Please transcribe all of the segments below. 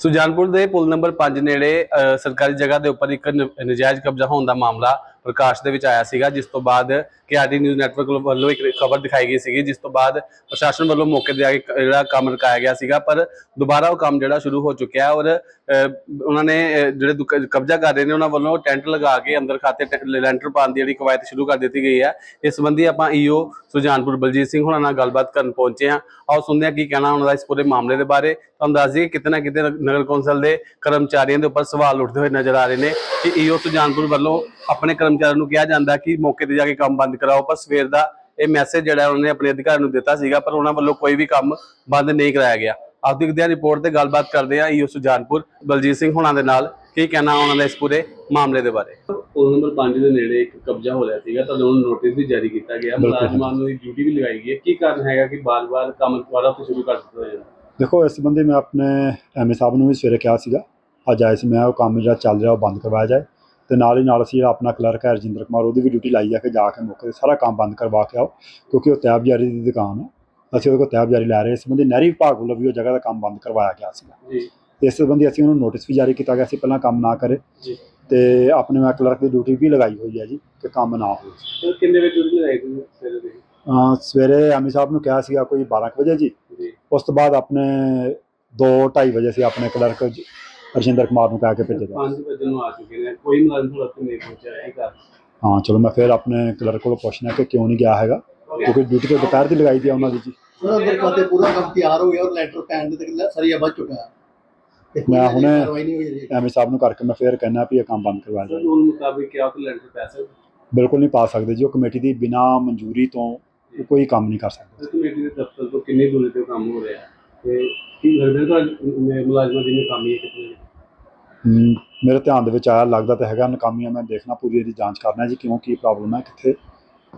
ਸੁਜਾਨਪੁਰ ਦੇ ਪੁਲ ਨੰਬਰ 5 ਨੇੜੇ ਅ, ਸਰਕਾਰੀ ਜਗ੍ਹਾ ਦੇ ਉੱਪਰ ਇੱਕ ਨਜਾਇਜ਼ ਕਬਜ਼ਾ ਹੋਣ ਦਾ ਮਾਮਲਾ ਪ੍ਰਕਾਸ਼ ਦੇ ਵਿੱਚ ਆਇਆ ਸੀਗਾ, ਜਿਸ ਤੋਂ ਬਾਅਦ ਕੇਆਰਟੀ ਨਿਊਜ਼ ਨੈਟਵਰਕ ਵੱਲੋਂ ਇੱਕ ਖਬਰ ਦਿਖਾਈ ਗਈ ਸੀਗੀ, ਜਿਸ ਤੋਂ ਬਾਅਦ ਪ੍ਰਸ਼ਾਸਨ ਵੱਲੋਂ ਮੌਕੇ ਤੇ ਆ ਕੇ ਜਿਹੜਾ ਕੰਮ ਰੁਕਾਇਆ ਗਿਆ ਸੀਗਾ, ਪਰ ਦੁਬਾਰਾ ਉਹ ਕੰਮ ਜਿਹੜਾ ਸ਼ੁਰੂ ਹੋ ਚੁੱਕਿਆ ਔਰ ਉਹਨਾਂ ਨੇ ਜਿਹੜੇ ਦੁਕ- ਕਬਜ਼ਾ ਕਰ ਰਹੇ ਨੇ, ਉਹਨਾਂ ਵੱਲੋਂ ਟੈਂਟ ਲਗਾ ਕੇ ਅੰਦਰ ਖਾਤੇ ਟੈ- ਲੈਂਟਰ ਪਾਉਣ ਦੀ ਜਿਹੜੀ ਕਵਾਇਤ ਸ਼ੁਰੂ ਕਰ ਦਿੱਤੀ ਗਈ ਹੈ। ਇਸ ਸੰਬੰਧੀ ਆਪਾਂ ਈਓ ਸੁਜਾਨਪੁਰ ਬਲਜੀਤ ਸਿੰਘ ਹੁਣਾਂ ਨਾਲ ਗੱਲਬਾਤ ਕਰਨ ਪਹੁੰਚੇ ਹਾਂ। ਆਓ ਸੁਣਦੇ ਹਾਂ ਕੀ ਕਹਿਣਾ ਉਹਨਾਂ ਦਾ ਇਸ ਪੂਰੇ ਮਾਮਲੇ ਦੇ ਬਾਰੇ। ਤੁਹਾਨੂੰ ਦੱਸ ਦਈਏ ਕਿਤੇ ਨਾ ਕਿਤੇ ਨਗਰ ਕੌਂਸਲ ਦੇ ਕਰਮਚਾਰੀਆਂ ਦੇ ਉੱਪਰ ਸਵਾਲ ਉੱਠਦੇ ਹੋਏ ਨਜ਼ਰ ਆ ਰਹੇ ਨੇ ਕਿ ਈਓ ਸੁਜਾਨਪੁਰ ਵੱਲੋਂ ਆਪਣੇ ਕਰਮ ਕਰਮਚਾਰੀਆਂ ਨੂੰ ਕਿਹਾ ਜਾਂਦਾ ਕਿ ਮੌਕੇ ਤੇ ਜਾ ਕੇ ਕੰਮ ਬੰਦ ਕਰਾਓ ਪਰ ਸਵੇਰ ਦਾ ਇਹ ਮੈਸੇਜ ਜਿਹੜਾ ਉਹਨਾਂ ਨੇ ਆਪਣੇ ਅਧਿਕਾਰੀ ਨੂੰ ਦਿੱਤਾ ਸੀਗਾ ਪਰ ਉਹਨਾਂ ਵੱਲੋਂ ਕੋਈ ਵੀ ਕੰਮ ਬੰਦ ਨਹੀਂ ਕਰਾਇਆ ਗਿਆ। ਆਪ ਦੇਖਦੇ ਹਾਂ ਰਿਪੋਰਟ ਤੇ ਗੱਲਬਾਤ ਕਰਦੇ ਹਾਂ ਈਓ ਸੁਜਾਨਪੁਰ ਬਲਜੀਤ ਸਿੰਘ ਹੁਣਾਂ ਦੇ ਨਾਲ ਕੀ ਕਹਿਣਾ ਉਹਨਾਂ ਦਾ ਇਸ ਪੂਰੇ ਮਾਮਲੇ ਦੇ ਬਾਰੇ? ਪੁਲ ਨੰਬਰ 5 ਦੇ ਨੇੜੇ ਇੱਕ ਕਬਜ਼ਾ ਹੋ ਰਿਹਾ ਸੀਗਾ ਤਾਂ ਉਹਨਾਂ ਨੂੰ ਨੋਟਿਸ ਵੀ ਜਾਰੀ ਕੀਤਾ ਗਿਆ। ਮੁਲਾਜ਼ਮਾਂ ਨੂੰ ਡਿਊਟੀ ਵੀ ਲਗਾਈ ਗਈ ਹੈ। ਕੀ ਕਾਰਨ ਹੈਗਾ ਕਿ ਬਾਰ-ਬਾਰ ਕੰਮ ਦੁਬਾਰਾ ਤੋਂ ਸ਼ੁਰੂ ਕਰ ਦਿੱਤਾ ਜਾਂਦਾ? ਦੇਖੋ ਇਸ ਸੰਬੰਧੀ ਮੈਂ ਆਪਣੇ ਐਮਏ ਸਾਹਿਬ ਨੂੰ ਵੀ ਸਵੇਰੇ ਕਿਹਾ ਸੀਗਾ ਅੱਜ ਆਏ ਸੀ ਮੈਂ ਉਹ ਕੰਮ ਜਿਹੜਾ ਚੱਲ ਰਿਹਾ ਉਹ ਬੰਦ ਕਰਵਾਇਆ ਜਾਏ। ਤੇ ਨਾਲ ਹੀ ਨਾਲ ਅਸੀਂ ਜਿਹੜਾ ਆਪਣਾ ਕਲਰਕ ਹੈ ਰਜਿੰਦਰ ਕੁਮਾਰ ਉਹਦੀ ਵੀ ਡਿਊਟੀ ਲਾਈ ਆ ਕਿ ਜਾ ਕੇ ਮੌਕੇ ਤੇ ਸਾਰਾ ਕੰਮ ਬੰਦ ਕਰਵਾ ਕੇ ਆਓ ਕਿਉਂਕਿ ਉਹ ਤੈਬ ਜਾਰੀ ਦੀ ਦੁਕਾਨ ਹੈ। ਅਸੀਂ ਉਹਦੇ ਕੋਲ ਤੈਬ ਜਾਰੀ ਲੈ ਰਹੇ ਇਸ ਸੰਬੰਧੀ ਨਹਿਰੀ ਵਿਭਾਗ ਵੱਲੋਂ ਵੀ ਉਹ ਜਗ੍ਹਾ ਦਾ ਕੰਮ ਬੰਦ ਕਰਵਾਇਆ ਗਿਆ ਸੀਗਾ। ਜੀ। ਇਸ ਸੰਬੰਧੀ ਅਸੀਂ ਉਹਨੂੰ ਨੋਟਿਸ ਵੀ ਜਾਰੀ ਕੀਤਾ ਗਿਆ ਸੀ ਪਹਿਲਾਂ ਕੰਮ ਨਾ ਕਰੇ। ਜੀ। ਤੇ ਆਪਣੇ ਮੈਂ ਕਲਰਕ ਦੀ ਡਿਊਟੀ ਵੀ ਲਗਾਈ ਹੋਈ ਹੈ ਜੀ ਕਿ ਕੰਮ ਨਾ ਹੋਵੇ। ਸਰ ਕਿੰਨੇ ਵਜੇ ਡਿਊਟੀ ਲਗਾਈ ਤੁਸੀਂ ਸਵੇਰੇ ਦੇ? ਸਵੇਰੇ ਐਮਏ ਸਾਹਿਬ ਨੂੰ ਕਿਹਾ ਸੀਗਾ ਕੋਈ 12 ਕੁ ਵਜੇ ਜੀ। ਉਸ ਤੋਂ ਬਾਅਦ ਆਪਣੇ 2:30 ਵਜੇ ਅਸੀਂ ਆਪਣੇ ਕਲਰਕ ਰਜਿੰਦਰ ਕੁਮਾਰ ਨੂੰ ਕਹਿ ਕੇ ਭੇਜਿਆ 5 ਵਜੇ ਨੂੰ ਆ ਚੁੱਕੇ ਨੇ। ਕੋਈ ਮੁਲਾਜ਼ਮ ਤੁਹਾਡੇ ਤੱਕ ਨਹੀਂ ਪਹੁੰਚਿਆ ਕਰ ਹਾਂ ਚਲੋ ਮੈਂ ਫਿਰ ਆਪਣੇ ਕਲਰਕ ਕੋਲੋਂ ਪੁੱਛਣਾ ਕਿ ਕਿਉਂ ਨਹੀਂ ਗਿਆ ਹੈਗਾ ਕਿਉਂਕਿ ਡਿਊਟੀ ਤੇ ਦੁਪਹਿਰ ਦੀ ਲਗਾਈ ਦੀ ਆ ਉਹਨਾਂ ਦੀ ਜੀ। ਉਹਨਾਂ ਦੇ ਖਾਤੇ ਪੂਰਾ ਕੰਮ ਤਿਆਰ ਹੋ ਗਿਆ ਔਰ ਲੈਟਰ ਪੈਣ ਦੇ ਤੱਕ ਸਰੀਆ ਵੱਜ ਚੁੱਕਾ ਹੈ ਮੈਂ ਹੁਣੇ-। ਐਮਏ ਸਾਹਿਬ ਨੂੰ ਕਰਕੇ ਮੈਂ ਫਿਰ ਕਹਿਣਾ ਵੀ ਇਹ ਕੰਮ ਬੰਦ ਸਰ ਜਾਏ ਉਹ ਮੁਤਾਬਿਕ ਕਿਹਾ ਕਿ ਲੈਂਟਰ ਪੈਸੇ ਬਿਲਕੁਲ ਨਹੀਂ ਪਾ ਸਕਦੇ ਜੀ ਉਹ ਕਮੇਟੀ ਦੀ ਬਿਨਾ ਮਨਜ਼ੂਰੀ ਤੋਂ ਕੋਈ ਕੰਮ ਨਹੀਂ ਕਰ ਸਕਦੇ। ਇਸ ਕਮੇਟੀ ਦੇ ਦਫ਼ਤਰ ਤੋਂ ਕਿੰਨੀ ਦੂਰੀ ਤੇ ਕੰਮ ਹੋ ਰਿਹਾ? ਹੈ ਤੇ ਕੀ ਲੱਗਦਾ ਤੁਹਾਨੂੰ ਮੁਲਾਜ਼ਮਾਂ ਦੀ ਨਾਕਾਮੀ ਹੈ ਕਿਤਨੀ ਮੇਰੇ ਧਿਆਨ ਦੇ ਵਿੱਚ ਆਇਆ, ਲੱਗਦਾ ਤਾਂ ਹੈਗਾ ਨਕਾਮੀਆਂ ਮੈਂ ਦੇਖਣਾ, ਪੂਰੀ ਇਹਦੀ ਜਾਂਚ ਕਰਨਾ ਜੀ, ਕਿਉਂ ਕੀ ਪ੍ਰੋਬਲਮ ਹੈ, ਕਿੱਥੇ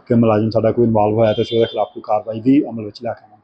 ਕਿ ਮੁਲਾਜ਼ਮ ਸਾਡਾ ਕੋਈ ਇਨਵੋਲਵ ਹੋਇਆ ਤੇ ਅਸੀਂ ਉਹਦੇ ਖਿਲਾਫ ਕੋਈ ਕਾਰਵਾਈ ਵੀ ਅਮਲ ਵਿੱਚ ਲਿਆ ਕੇ ਆਵਾਂਗੇ।